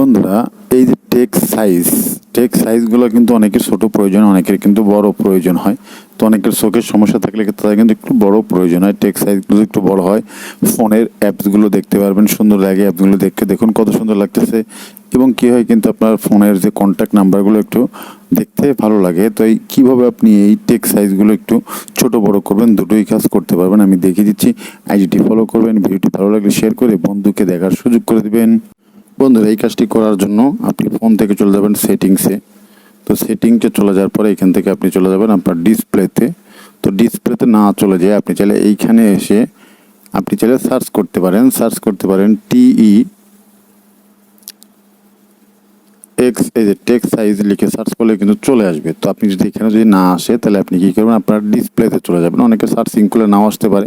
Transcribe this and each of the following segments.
বন্ধুরা, এই যে টেক সাইজ, টেক সাইজগুলো কিন্তু অনেকের ছোট প্রয়োজন, অনেকের কিন্তু বড় প্রয়োজন হয়। তো অনেকের চোখের সমস্যা থাকলে তাদের কিন্তু একটু বড় প্রয়োজন হয়। টেক সাইজগুলো একটু বড় হয়। ফোনের অ্যাপসগুলো দেখতে পারবেন, সুন্দর লাগে অ্যাপসগুলো দেখতে। দেখুন কত সুন্দর লাগতেছে। এবং কী হয় কিন্তু আপনার ফোনের যে কন্ট্যাক্ট নাম্বারগুলো একটু দেখতে ভালো লাগে। তো এই কীভাবে আপনি এই টেক সাইজগুলো একটু ছোট বড় করবেন, দুটোই কাজ করতে পারবেন। আমি দেখিয়ে দিচ্ছি। আইডিটি ফলো করবেন, ভিডিওটি ভালো লাগলে শেয়ার করে বন্ধুকে দেখার সুযোগ করে দিবেন। বন্ধুরা, এই কাজটি করার জন্য আপনি ফোন থেকে চলে যাবেন সেটিংসে তো সেটিংসে চলে যাওয়ার পরে এখান থেকে আপনি চলে যাবেন আপনার ডিসপ্লেতে তো ডিসপ্লেতে না চলে যেয়ে আপনি চাইলে এইখানে এসে আপনি চাইলে সার্চ করতে পারেন। সার্চ করতে পারেন টিই এক্স এই যে টেক্স সাইজ লিখে সার্চ করলে কিন্তু চলে আসবে। তো আপনি যদি এখানে যদি না আসে, তাহলে আপনি কী করবেন? আপনার ডিসপ্লেতে চলে যাবেন। অনেকে সার্চিং করলে নাও আসতে পারে।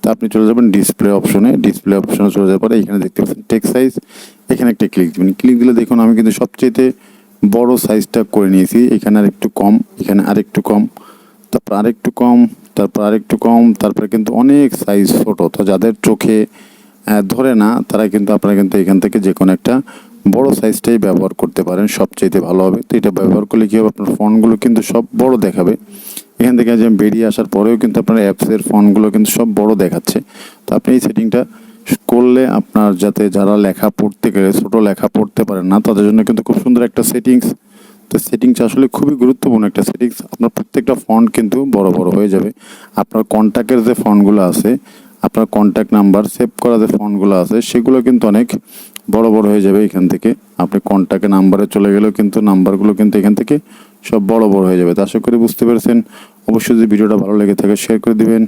তো আপনি চলে যাবেন ডিসপ্লে অপশনে ডিসপ্লে অপশনে চলে যাওয়ার পরে এখানে দেখতে পাচ্ছেন টেক্স সাইজ এখানে একটা ক্লিক দিবেন। ক্লিক দিলে দেখুন আমি কিন্তু সবচেয়েতে বড় সাইজটা করে নিয়েছি। এখানে আর একটু কম, এখানে আর একটু কম, তারপর আরেকটু কম, তারপর আরেকটু কম, তারপরে কিন্তু অনেক সাইজ ছোট তো যাদের চোখে ধরে না, তারা কিন্তু আপনারা কিন্তু এখান থেকে যে কোনো একটা বড় সাইজটাই ব্যবহার করতে পারেন। সবচাইতে ভালো হবে। তো এটা ব্যবহার করলে কী হবে? আপনার ফোনগুলো কিন্তু সব বড় দেখাবে। এখান থেকে যে বেরিয়ে আসার পরেও কিন্তু আপনার অ্যাপসের ফোনগুলো কিন্তু সব বড় দেখাচ্ছে। তো আপনি এই সেটিংটা করলে আপনার যাতে যারা লেখা পড়তে গেলে, ছোটো লেখা পড়তে পারেন না, তাদের জন্য কিন্তু খুব সুন্দর একটা সেটিংস তো সেটিংস আসলে খুবই গুরুত্বপূর্ণ একটা সেটিংস আপনার প্রত্যেকটা ফন্ট কিন্তু বড় বড় হয়ে যাবে। আপনার কন্ট্যাক্টের যে ফন্টগুলো আছে, আপনার কন্ট্যাক্ট নাম্বার সেভ করা যে ফন্টগুলো আছে, সেগুলো কিন্তু অনেক বড় বড় হয়ে যাবে এখান থেকে। আপনি কন্ট্যাক্টে নাম্বারে চলে গেলেও কিন্তু নাম্বারগুলো কিন্তু এখান থেকে সব বড় বড় হয়ে যাবে। তো আশা করি বুঝতে পেরেছেন। অবশ্যই যদি ভিডিওটা ভালো লেগে থাকে শেয়ার করে দিবেন।